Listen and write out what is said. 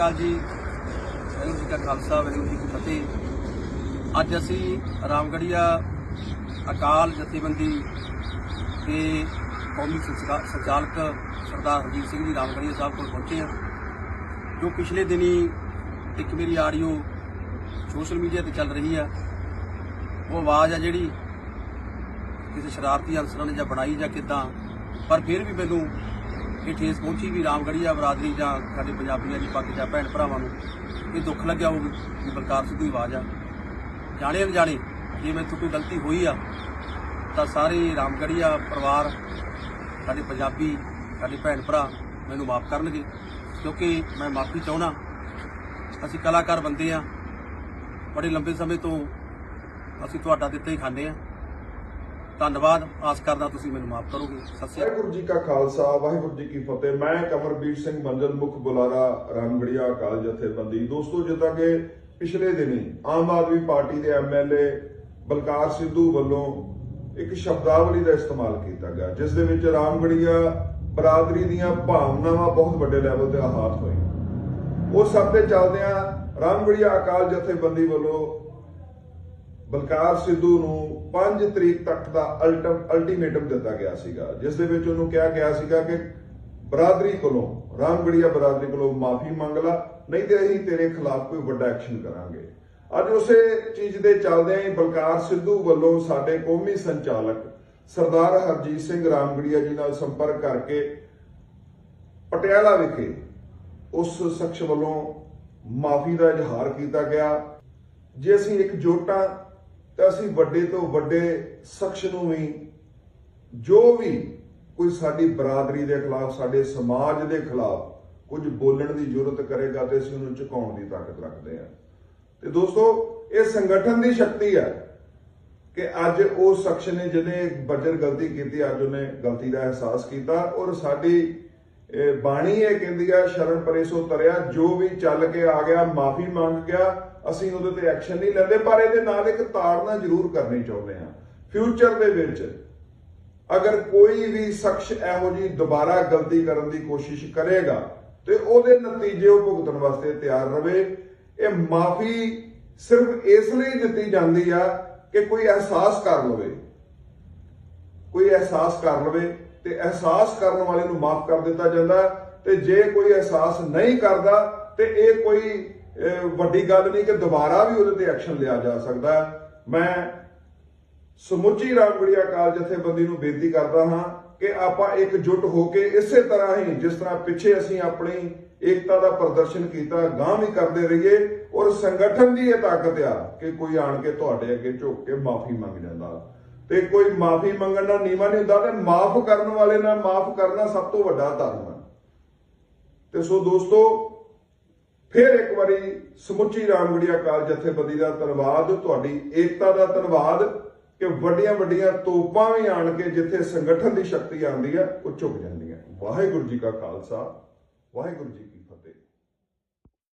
ਅਕਾਲ ਜੀ। ਵਾਹਿਗੁਰੂ ਜੀ ਕਾ ਖਾਲਸਾ, ਵਾਹਿਗੁਰੂ ਜੀ ਕੀ ਫਤਿਹ। ਅੱਜ ਅਸੀਂ ਰਾਮਗੜੀਆ ਅਕਾਲ ਜਥੇਬੰਦੀ ਦੇ ਕੌਮੀ ਸੰਸਕਾ- ਸੰਚਾਲਕ ਸਰਦਾਰ ਹਰਜੀਤ ਸਿੰਘ ਜੀ ਰਾਮਗੜੀਆ ਸਾਹਿਬ ਕੋਲ ਪਹੁੰਚੇ ਹਾਂ, ਜੋ ਪਿਛਲੇ ਦਿਨੀ ਇੱਕ ਮੇਰੀ ਆਡੀਓ ਸੋਸ਼ਲ ਮੀਡੀਆ ਤੇ ਚੱਲ ਰਹੀ ਆ। ਉਹ ਆਵਾਜ਼ ਆ ਜਿਹੜੀ ਕਿਸੇ ਸ਼ਰਾਰਤੀ ਅਨਸਰਾਂ ਨੇ ਜਾਂ ਬਣਾਈ ਜਾਂ ਕਿਦਾਂ, ਪਰ ਫਿਰ ਵੀ ਮੈਨੂੰ ਇਹ ਠੇਸ ਪਹੁੰਚੀ ਵੀ ਰਾਮਗੜੀਆ ਬਰਾਦਰੀ ਜਾਂ ਸਾਡੇ ਪੰਜਾਬੀਆਂ ਦੀ ਪੱਗ ਜਾਂ ਭੈਣ ਭਰਾਵਾਂ ਨੂੰ ਇਹ ਦੁੱਖ ਲੱਗਿਆ ਹੋਊ ਕਿ ਬਲਕਾਰ ਸਿੱਧੂ ਦੀ ਆਵਾਜ਼ ਆ। ਜਾਣੇ ਅਣਜਾਣੇ, ਜੇ ਮੈਥੋਂ ਕੋਈ ਗਲਤੀ ਹੋਈ ਆ, ਤਾਂ ਸਾਰੇ ਰਾਮਗੜੀਆ ਪਰਿਵਾਰ, ਸਾਡੇ ਪੰਜਾਬੀ, ਸਾਡੇ ਭੈਣ ਭਰਾ ਮੈਨੂੰ ਮਾਫ ਕਰਨਗੇ, ਕਿਉਂਕਿ ਮੈਂ ਮਾਫੀ ਚਾਹੁੰਦਾ। ਅਸੀਂ ਕਲਾਕਾਰ ਬੰਦੇ ਆ। ਬੜੇ ਲੰਬੇ ਸਮੇਂ ਤੋਂ ਅਸੀਂ ਤੁਹਾਡਾ ਦਿੱਤਾ ਹੀ ਖਾਂਦੇ ਆ। ਧੰਨਵਾਦ। ਆਸ ਕਰਦਾ ਤੁਸੀਂ ਮੈਨੂੰ ਮਾਫ ਕਰੋਗੇ। ਸਤਿ ਸ਼੍ਰੀ ਅਕਾਲ। ਵਾਹਿਗੁਰੂ ਜੀ ਕਾ ਖਾਲਸਾ, ਵਾਹਿਗੁਰੂ ਜੀ ਕੀ ਫਤਿਹ। ਮੈਂ ਕਮਰਬੀਰ ਸਿੰਘ ਮੰਜਲ, ਮੁਖ ਬੁਲਾਰਾ, ਰਾਮਗੜੀਆ ਅਕਾਲ ਜਥੇਬੰਦੀ। ਦੋਸਤੋ, ਜਿੱਦਾਂ ਕਿ ਪਿਛਲੇ ਦਿਨੀ ਆਮ ਆਦਮੀ ਪਾਰਟੀ ਦੇ ਐਮਐਲਏ ਬਲਕਾਰ ਸਿੱਧੂ ਵੱਲੋਂ ਇੱਕ ਸ਼ਬਦਾਵਲੀ ਦਾ ਇਸਤੇਮਾਲ ਕੀਤਾ ਗਿਆ, ਜਿਸ ਦੇ ਵਿੱਚ ਰਾਮਗੜੀਆ ਬਰਾਦਰੀ ਦੀਆਂ ਭਾਵਨਾਵਾਂ ਬਹੁਤ ਵੱਡੇ ਲੈਵਲ ਤੇ ਆਹਾਤ ਹੋਈਆਂ। ਉਹ ਸਭ ਦੇ ਚੱਲਦਿਆਂ ਰਾਮਗੜੀਆ ਅਕਾਲ ਜਥੇਬੰਦੀ ਵੱਲੋਂ ਬਲਕਾਰ ਸਿੱਧੂ ਨੂੰ 5 ਤਰੀਕ ਤੱਕ ਦਾ ਅਲਟਮ ਅਲਟੀਮੇਟਮ ਦਿੱਤਾ ਗਿਆ ਸੀਗਾ, ਜਿਸ ਦੇ ਵਿੱਚ ਉਹਨੂੰ ਕਿਹਾ ਗਿਆ ਸੀਗਾ ਕਿ ਬਰਾਦਰੀ ਕੋਲੋਂ, ਰਾਮਗੜੀਆ ਬਰਾਦਰੀ ਕੋਲੋਂ ਮਾਫੀ ਮੰਗ ਲਾ, ਨਹੀਂ ਤੇ ਅਸੀਂ ਤੇਰੇ ਖਿਲਾਫ ਕੋਈ ਵੱਡਾ ਐਕਸ਼ਨ ਕਰਾਂਗੇ। ਅੱਜ ਉਸੇ ਚੀਜ਼ ਦੇ ਚੱਲਦਿਆਂ ਹੀ ਬਲਕਾਰ ਸਿੱਧੂ ਵੱਲੋਂ ਸਾਡੇ ਕੌਮੀ ਸੰਚਾਲਕ ਸਰਦਾਰ ਹਰਜੀਤ ਸਿੰਘ ਰਾਮਗੜੀਆ ਜੀ ਨਾਲ ਸੰਪਰਕ ਕਰਕੇ ਪਟਿਆਲਾ ਵਿਖੇ ਉਸ ਸ਼ਖਸ ਵੱਲੋਂ ਮਾਫੀ ਦਾ ਇਜ਼ਹਾਰ ਕੀਤਾ ਗਿਆ, ਜੇ ਅਸੀਂ ਇੱਕ ਜੋਟਾਂ ਤਾਂ ਅਸੀਂ ਵੱਡੇ ਤੋਂ ਵੱਡੇ ਸ਼ਖਸ ਨੂੰ ਵੀ, ਜੋ ਵੀ ਕੋਈ ਸਾਡੀ ਬਰਾਦਰੀ ਦੇ ਖਿਲਾਫ, ਸਾਡੇ ਸਮਾਜ ਦੇ ਖਿਲਾਫ ਕੁਝ ਬੋਲਣ ਦੀ ਜ਼ਰੂਰਤ ਕਰੇਗਾ ਤੇ ਅਸੀਂ ਉਹਨੂੰ ਝੁਕਾਉਣ ਦੀ ਤਾਕਤ ਰੱਖਦੇ ਹਾਂ। ਤੇ ਦੋਸਤੋ, ਇਹ ਸੰਗਠਨ ਦੀ ਸ਼ਕਤੀ ਹੈ ਕਿ ਅੱਜ ਉਹ ਸ਼ਖਸ ਨੇ ਜਿਹਨੇ ਇੱਕ ਗਲਤੀ ਕੀਤੀ, ਅੱਜ ਉਹਨੇ ਗਲਤੀ ਦਾ ਅਹਿਸਾਸ ਕੀਤਾ ਔਰ ਸਾਡੀ ਇਹ ਬਾਣੀ ਇਹ ਕਹਿੰਦੀ ਆ, ਸ਼ਰਨ ਪਰੇ ਸੋ ਤਰਿਆ, ਜੋ ਵੀ ਚੱਲ ਕੇ ਆ ਗਿਆ, ਮਾਫੀ ਮੰਗ ਗਿਆ, ਅਸੀਂ ਉਹਦੇ ਤੇ ਐਕਸ਼ਨ ਨਹੀਂ ਲੈਂਦੇ, ਪਰ ਇਹਦੇ ਨਾਲ ਇੱਕ ਤਾੜਨਾ ਜ਼ਰੂਰ ਕਰਨੀ ਚਾਹੁੰਦੇ ਆ ਫਿਊਚਰ ਦੇ ਵਿੱਚ, ਅਗਰ ਕੋਈ ਵੀ ਸ਼ਖਸ ਇਹੋ ਜੀ ਦੁਬਾਰਾ ਗਲਤੀ ਕਰਨ ਦੀ ਕੋਸ਼ਿਸ਼ ਕਰੇਗਾ, ਤੇ ਉਹਦੇ ਨਤੀਜੇ ਉਹ ਭੁਗਤਣ ਵਾਸਤੇ ਤਿਆਰ ਰਵੇ। ਇਹ ਮਾਫੀ ਸਿਰਫ ਇਸ ਲਈ ਦਿੱਤੀ ਜਾਂਦੀ ਆ ਕਿ ਕੋਈ ਅਹਿਸਾਸ ਕਰ ਲਵੇ। ਕੋਈ ਅਹਿਸਾਸ ਕਰ ਲਵੇ ਤੇ ਅਹਿਸਾਸ ਕਰਨ ਵਾਲੇ ਨੂੰ ਮਾਫ ਕਰ ਦਿੱਤਾ ਜਾਂਦਾ ਤੇ ਜੇ ਕੋਈ ਅਹਿਸਾਸ ਨਹੀਂ ਕਰਦਾ ਤੇ ਇਹ ਕੋਈ ਵੱਡੀ ਗੱਲ ਨਹੀਂ ਕਿ ਦੁਬਾਰਾ ਵੀ ਉਹਦੇ ਤੇ ਐਕਸ਼ਨ ਲਿਆ ਜਾ ਸਕਦਾ ਮੈਂ ਸਮੁੱਚੀ ਰਾਮਗੜੀਆ ਕਾਲ ਜਥੇਬੰਦੀ ਨੂੰ ਬੇਨਤੀ ਕਰਦਾ ਹਾਂ ਕਿ ਆਪਾਂ ਇਕਜੁੱਟ ਹੋ ਕੇ ਇਸੇ ਤਰ੍ਹਾਂ ਹੀ ਜਿਸ ਤਰ੍ਹਾਂ ਪਿੱਛੇ ਅਸੀਂ ਆਪਣੀ ਏਕਤਾ ਦਾ ਪ੍ਰਦਰਸ਼ਨ ਕੀਤਾ ਗਾਂ ਵੀ ਕਰਦੇ ਰਹੀਏ ਔਰ ਸੰਗਠਨ ਦੀ ਇਹ ਤਾਕਤ ਆ ਕਿ ਕੋਈ ਆਣ ਕੇ ਤੁਹਾਡੇ ਅੱਗੇ ਝੁੱਕ ਕੇ ਮਾਫੀ ਮੰਗ ਜਾਂਦਾ। ਤੇ ਕੋਈ ਮਾਫੀ ਮੰਗਣ ਦਾ ਨੀਵਾ ਨਹੀਂ ਹੁੰਦਾ ਤੇ ਮਾਫ ਕਰਨ ਵਾਲੇ ਨਾਲ ਮਾਫ ਕਰਨਾ ਸਭ ਤੋਂ ਵੱਡਾ ਧਰਮ ਹੈ। ਤੇ ਸੋ ਦੋਸਤੋ, ਫਿਰ ਇੱਕ ਵਾਰੀ ਸਮੁੱਚੀ ਰਾਮਗੜੀਆ ਕਾਲ ਜਥੇਬੰਦੀ ਦਾ ਧੰਨਵਾਦ, ਤੁਹਾਡੀ ਏਕਤਾ ਦਾ ਧੰਨਵਾਦ ਕਿ ਵੱਡੀਆਂ ਵੱਡੀਆਂ ਤੋਪਾਂ ਵੀ ਆਣ ਕੇ ਜਿੱਥੇ ਸੰਗਠਨ ਦੀ ਸ਼ਕਤੀ ਆਉਂਦੀ ਹੈ, ਉਹ ਝੁਕ ਜਾਂਦੀਆਂ। ਵਾਹਿਗੁਰੂ ਜੀ ਕਾ ਖਾਲਸਾ, ਵਾਹਿਗੁਰੂ ਜੀ ਕੀ ਫਤਿਹ।